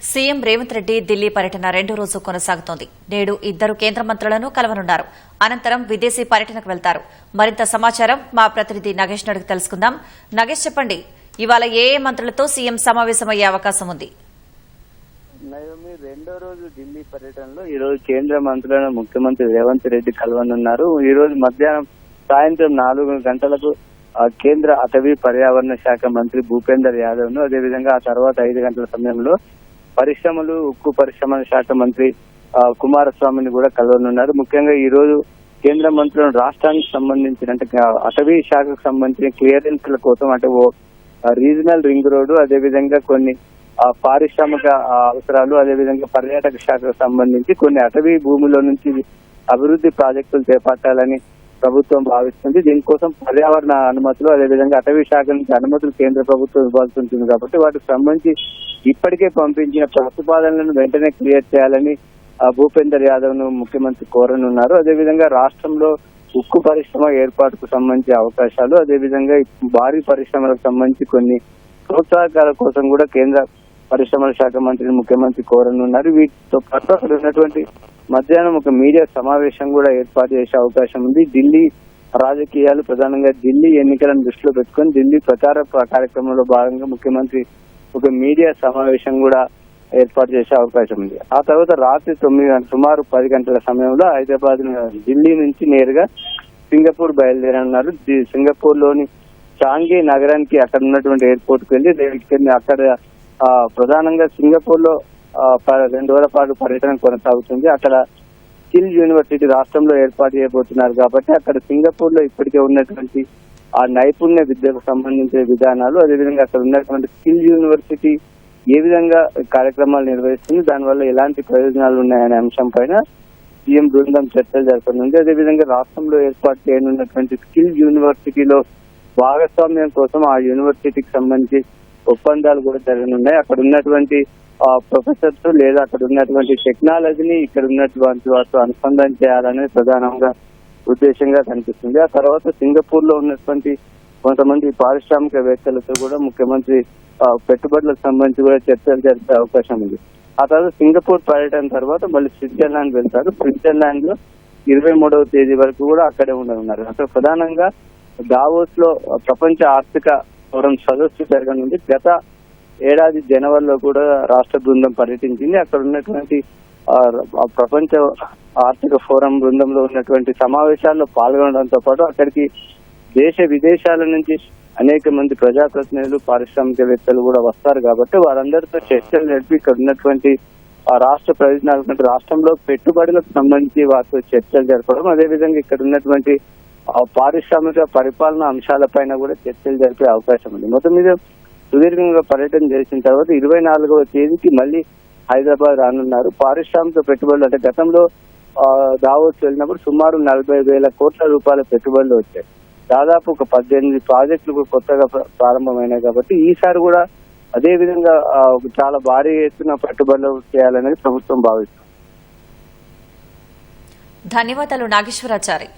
CM Revanth Reddy Delhi పర్యటన రెండో రోజు కొనసాగుతోంది. నేడు ఇద్దరు కేంద్ర మంత్రులను కలవనున్నారు. అనంతరం విదేశీ పర్యటనకు వెళ్తారు. మరింత సమాచారం మా ప్రతినిధి నగేష్ నడుగు తెలుసుకుందాం. నగేష్ చెప్పండి. ఇవాళ ఏ ఏ మంత్రులతో సీఎం సమావేశమయ్యే అవకాశం ఉంది? నయోమి రెండో రోజు ఢిల్లీ పర్యటనలో ఈ రోజు కేంద్ర మంత్రులను ముఖ్యమంత్రి రేవంత్ రెడ్డి కలవనున్నారు. ఈ రోజు మధ్యాహ్నం సాయంత్రం నాలుగు గంటలకు కేంద్ర అటవీ పర్యావరణ శాఖ మంత్రి భూపేందర్ యాదవ్ను అదేవిధంగా ఆ తర్వాత ఐదు గంటల సమయంలో పరిశ్రమలు ఉక్కు పరిశ్రమల శాఖ మంత్రి ఆ, కుమారస్వామిని కూడా కలవనున్నారు. ముఖ్యంగా ఈ రోజు కేంద్ర మంత్రులను రాష్ట్రానికి సంబంధించిన అంటే అటవీ శాఖకు సంబంధించిన క్లియరెన్స్ల కోసం అంటే ఓ రీజనల్ రింగ్ రోడ్డు అదేవిధంగా కొన్ని పారిశ్రామిక అవసరాలు అదేవిధంగా పర్యాటక శాఖకు సంబంధించి కొన్ని అటవీ భూముల నుంచి అభివృద్ధి ప్రాజెక్టులు చేపట్టాలని ప్రభుత్వం భావిస్తుంది. దీనికోసం పర్యావరణ అనుమతులు అదేవిధంగా అటవీ శాఖ నుంచి అనుమతులు కేంద్ర ప్రభుత్వం ఇవ్వాల్సి ఉంటుంది కాబట్టి వాటికి సంబంధించి ఇప్పటికే పంపించిన ప్రతిపాదనలను వెంటనే క్లియర్ చేయాలని ఆ, భూపేందర్ యాదవ్ను ముఖ్యమంత్రి కోరనున్నారు. అదేవిధంగా రాష్ట్రంలో ఉక్కు పరిశ్రమ ఏర్పాటుకు సంబంధించి అవకాశాలు అదేవిధంగా భారీ పరిశ్రమలకు సంబంధించి కొన్ని ప్రోత్సాహకాల కోసం కూడా కేంద్ర పరిశ్రమల శాఖ మంత్రిని ముఖ్యమంత్రి కోరనున్నారు. వీటితో పాటు అక్కడ ఉన్నటువంటి మధ్యాహ్నం ఒక మీడియా సమావేశం కూడా ఏర్పాటు చేసే అవకాశం ఉంది. ఢిల్లీ రాజకీయాలు ప్రధానంగా ఢిల్లీ ఎన్నికలను దృష్టిలో పెట్టుకొని ఢిల్లీ ప్రచార కార్యక్రమంలో భాగంగా ముఖ్యమంత్రి ఒక మీడియా సమావేశం కూడా ఏర్పాటు చేసే అవకాశం ఉంది. ఆ తర్వాత రాత్రి తొమ్మిది గంటల సుమారు పది గంటల సమయంలో హైదరాబాద్ ఢిల్లీ నుంచి నేరుగా సింగపూర్ బయలుదేరన్నారు సింగపూర్లోని చాంగే నగరానికి అక్కడ ఉన్నటువంటి ఎయిర్పోర్ట్కి వెళ్ళి అక్కడ ప్రధానంగా సింగపూర్లో ప- రెండు రోజుల పాటు పర్యటన కొనసాగుతుంది. అక్కడ స్కిల్ యూనివర్సిటీ రాష్ట్రంలో ఏర్పాటు చేయబోతున్నారు కాబట్టి అక్కడ సింగపూర్లో ఇప్పటికే ఉన్నటువంటి ఆ నైపుణ్య విద్యకు సంబంధించిన విధానాలు అదేవిధంగా అక్కడ ఉన్నటువంటి స్కిల్ యూనివర్సిటీ ఏ విధంగా కార్యక్రమాలు నిర్వహిస్తుంది దానివల్ల ఎలాంటి ప్రయోజనాలు ఉన్నాయనే అంశం పైన సీఎం బృందం చర్చలు జరపనుంది అదేవిధంగా రాష్ట్రంలో ఏర్పాటు చేయనున్నటువంటి స్కిల్ యూనివర్సిటీలో భాగస్వామ్యం కోసం ఆ యూనివర్సిటీకి సంబంధించి ఒప్పందాలు కూడా జరగనున్నాయి. అక్కడ ఉన్నటువంటి ప్రొఫెసర్స్ లేదా అక్కడ ఉన్నటువంటి టెక్నాలజీని ఇక్కడ ఉన్నటువంటి వాటితో అనుసంధానం చేయాలనేది ప్రధానంగా ఉద్దేశంగా కనిపిస్తుంది. ఆ తర్వాత సింగపూర్లో ఉన్నటువంటి కొంతమంది పారిశ్రామికవేత్తలతో కూడా ముఖ్యమంత్రి పెట్టుబడులకు సంబంధించి కూడా చర్చలు జరిపే అవకాశం ఉంది. ఆ తర్వాత సింగపూర్ పర్యటన తర్వాత మళ్ళీ స్విట్జర్లాండ్ వెళ్తారు. స్విట్జర్లాండ్లో ఇరవై మూడవ తేదీ వరకు కూడా అక్కడే ఉండనున్నారు. అసలు ప్రధానంగా దావోస్లో ప్రపంచ ఆర్థిక ఫోరం సదస్సు జరగనుంది. గత ఏడాది జనవరిలో కూడా రాష్ట్ర బృందం పర్యటించింది. అక్కడ ఉన్నటువంటి ప్రపంచ ఆర్థిక ఫోరం బృందంలో ఉన్నటువంటి సమావేశాల్లో పాల్గొనడంతో పాటు అక్కడికి దేశ విదేశాల నుంచి అనేక మంది ప్రజాప్రతినిధులు పారిశ్రామికవేత్తలు కూడా వస్తారు కాబట్టి వారందరితో చర్చలు నడిపి ఇక్కడ ఉన్నటువంటి ఆ రాష్ట్ర ప్రయోజనాల కంటే రాష్ట్రంలో పెట్టుబడులకు సంబంధించి వారితో చర్చలు జరపడం అదేవిధంగా ఇక్కడ ఉన్నటువంటి ఆ పారిశ్రామిక పరిపాలన అంశాలపైన కూడా చర్చలు జరిపే అవకాశం ఉంది. మొత్తం మీద సుదీర్ఘంగా పర్యటన చేసిన తర్వాత ఇరవై నాలుగవ తేదీకి మళ్ళీ హైదరాబాద్ రానున్నారు. పారిశ్రామిక పెట్టుబడులు అంటే గతంలో దావోస్ వెళ్ళినప్పుడు సుమారు నలభై వేల కోట్ల రూపాయల పెట్టుబడులు వచ్చాయి. దాదాపు ఒక పద్దెనిమిది ప్రాజెక్టులు కూడా కొత్తగా ప్రారంభమైనాయి కాబట్టి ఈసారి కూడా అదే విధంగా చాలా భారీ ఎత్తున పెట్టుబడులు చేయాలనేది ప్రభుత్వం భావిస్తుంది. ధన్యవాదాలు నాగేశ్వరాచారి.